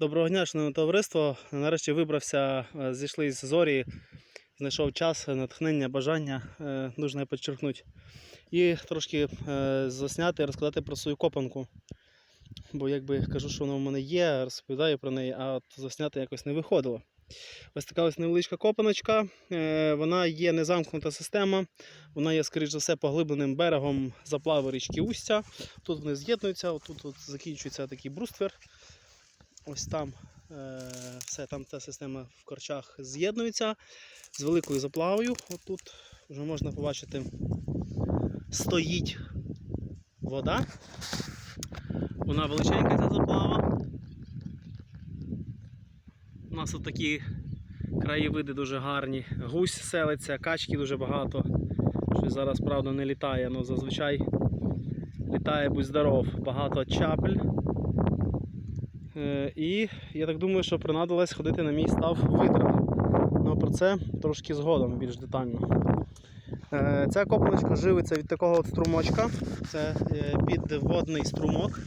Доброго дня, шановне товариство. Нарешті вибрався, е, зійшли з зорі, знайшов час, натхнення, бажання, е, дуже не підчеркнути. І трошки е, засняти, розказати про свою копанку. Бо якби кажу, що вона в мене є, розповідаю про неї, а от засняти якось не виходило. Ось така ось невеличка копаночка. Вона є незамкнута система, вона є, скоріш за все, поглибленим берегом заплави річки Устя. Тут вони з'єднуються, отут от закінчується такий бруствер. Ось там е, все, там ця система в корчах з'єднується з великою заплавою. Отут вже можна побачити, стоїть вода. Вона величенька ця заплава. У нас тут такі краєвиди дуже гарні. Гусь селиться, качки дуже багато. Щось зараз, правда, не літає, але зазвичай літає будь здоров. Багато чапель. Е, І я так думаю, що принадилось ходити на мій став видра. Ну про це трошки згодом більш детально. Е, Ця копаночка живиться від такого от струмочка. Це е, підводний струмок.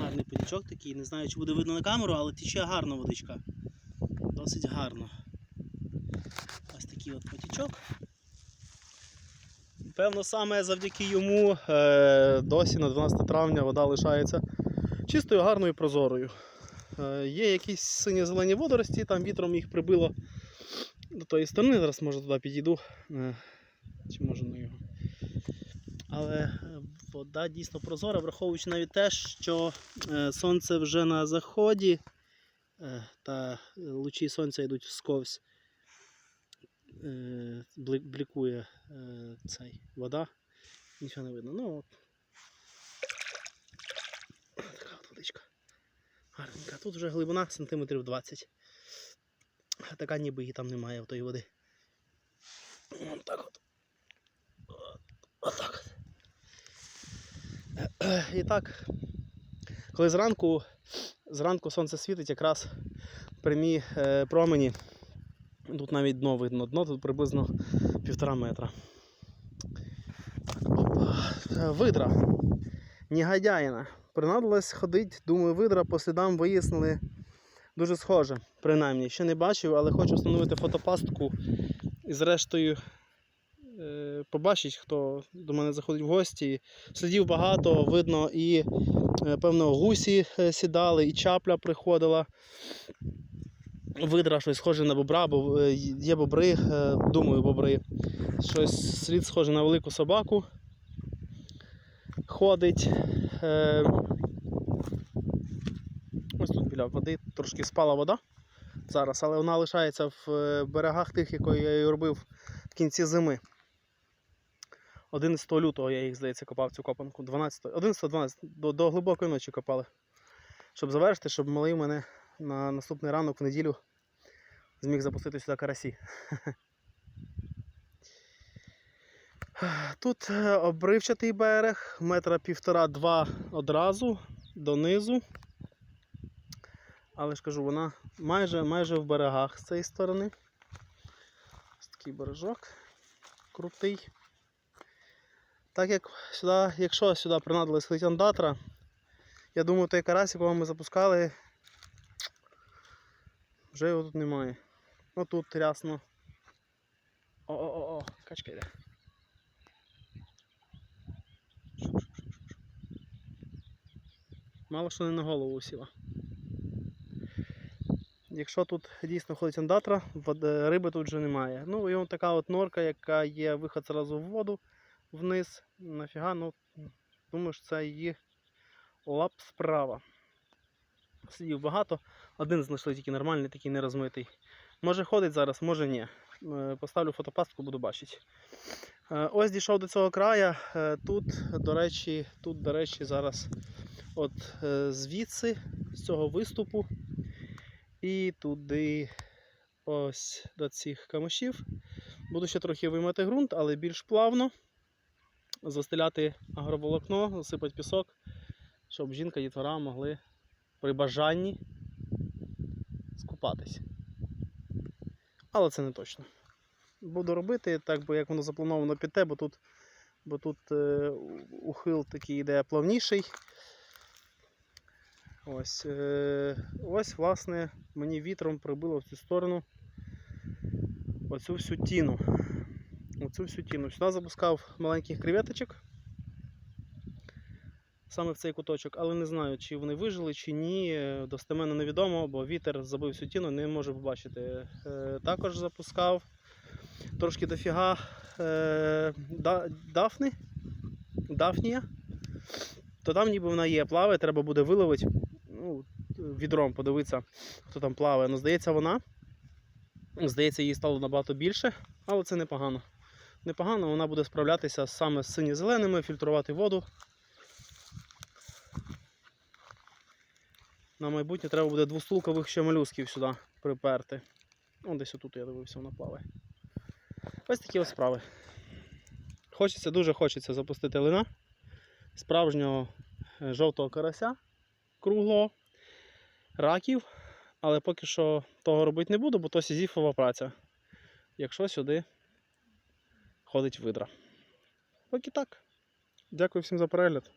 Гарний потічок такий, не знаю, чи буде видно на камеру, але тече гарно водичка. Досить гарно. Ось такий от потічок. Певно, саме завдяки йому досі на 12 травня вода лишається чистою, гарною, прозорою. Е, є якісь сині-зелені водорості, там вітром їх прибило до тої сторони. Зараз може туди підійду. Е, чи може на його. Але е, вода дійсно прозора, враховуючи навіть те, що сонце вже на заході та лучі сонця йдуть всковсь. Е, блікує цей вода. Нічого не видно. Ну, от. Така от водичка. Гарненька. Тут вже глибина сантиметрів 20. А така ніби її там немає в тої води. От так от. От, отак от. І так, коли зранку, зранку сонце світить, якраз прямі е, промені. Тут навіть дно видно. Дно тут приблизно півтора метра. Опа. Е, Видра. Негодяїна. Принадилось ходить, думаю, видра по слідам вияснили дуже схоже. Принаймні, ще не бачив, але хочу встановити фотопастку і зрештою е, побачить, хто до мене заходить в гості. Слідів багато, видно, і е, певно гусі е, сідали, і чапля приходила. Видра щось схоже на бобра, бо є бобри, думаю, бобри. Щось слід схоже на велику собаку. Ходить. Е, Ось тут біля води трошки спала вода зараз, але вона лишається в е, берегах тих, якої я її робив в кінці зими. 11 лютого я їх, здається, копав цю копанку. 12, 11-12 до, до глибокої ночі копали. Щоб завершити, щоб малий мене на наступний ранок в неділю зміг запустити сюди карасі. Тут е, обривчатий берег, метра півтора-два одразу донизу. Але ж кажу, вона майже, майже в берегах з цієї сторони. Ось такий бережок крутий. Так як сюди, якщо сюди принадилась лейтендатора, я думаю, той карась, якого ми запускали, вже його тут немає. Отут рясно. О-о-о, качка йде. Мало що не на голову сіла. Якщо тут дійсно ходить андатра, риби тут вже немає. Ну і от така от норка, яка є виход зразу в воду вниз. Нафіга, ну думаю, що це її лап справа. Слідів багато, один знайшли тільки нормальний, такий нерозмитий. Може ходить зараз, може ні. Е, Поставлю фотопастку, буду бачити. Е, Ось дійшов до цього краю. Е, Тут, до речі, тут, до речі, зараз от е, звідси, з цього виступу, і туди ось до цих камишів. Буду ще трохи виймати ґрунт, але більш плавно. Застеляти агроволокно, засипати пісок, щоб жінка і дітвора могли при бажанні скупатись. Але це не точно. Буду робити так, бо як воно заплановано під те, бо тут, бо тут е, ухил такий йде плавніший. Ось, е, ось, власне, мені вітром прибило в цю сторону оцю всю тіну. Оцю всю тіну. Сюди запускав маленьких креветочок. Саме в цей куточок, але не знаю, чи вони вижили, чи ні. Достеменно невідомо, бо вітер забив всю тіну, не можу побачити. Е, також запускав трошки дофіга е, дафни. Дафнія. То там ніби вона є, плаває, треба буде виловити. Ну, відром подивитися, хто там плаває. Ну, здається, вона. Здається, їй стало набагато більше, але це непогано. Непогано, вона буде справлятися саме з сині-зеленими, фільтрувати воду. На майбутнє треба буде двостулкових ще молюсків сюди приперти. О, десь отут я дивився, вона плаває. Ось такі ось справи. Хочеться, дуже хочеться запустити лина справжнього е, жовтого карася круглого, раків, але поки що того робити не буду, бо то сізіфова праця. Якщо сюди ходить видра. Поки так. Дякую всім за перегляд.